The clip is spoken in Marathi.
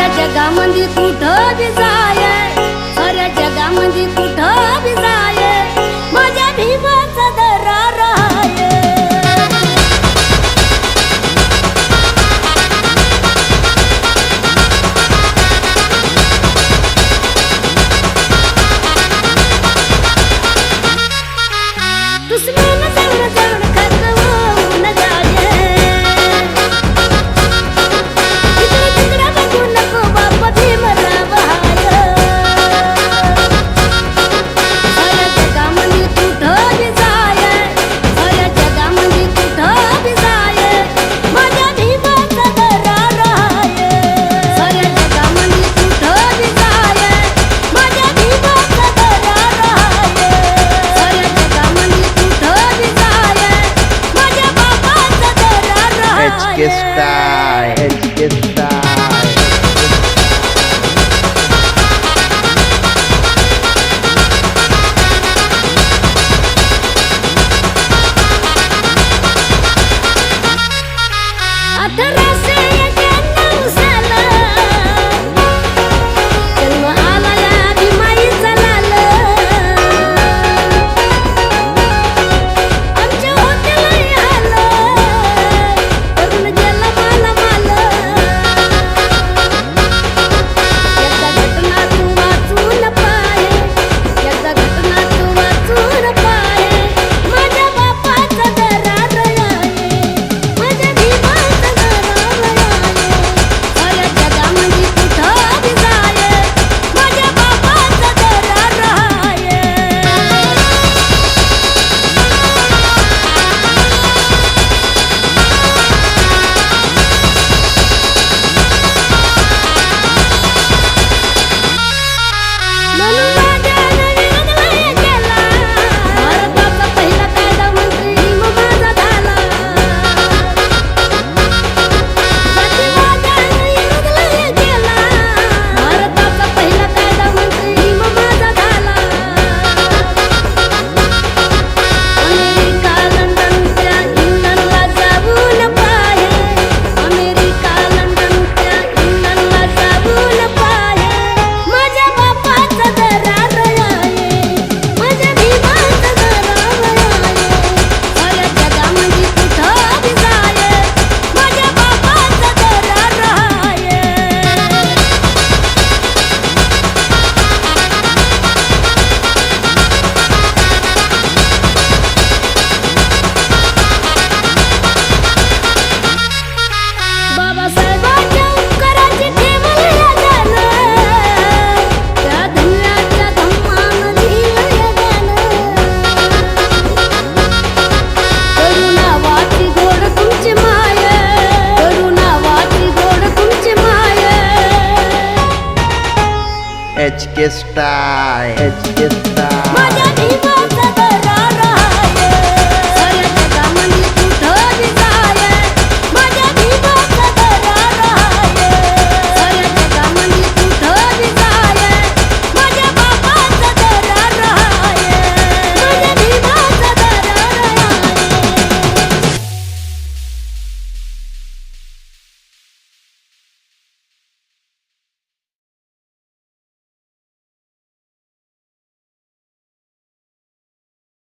साऱ्या जगामध्ये कुठं बी जाय. साऱ्या जगामध्ये कुठं HG Style. HG Style.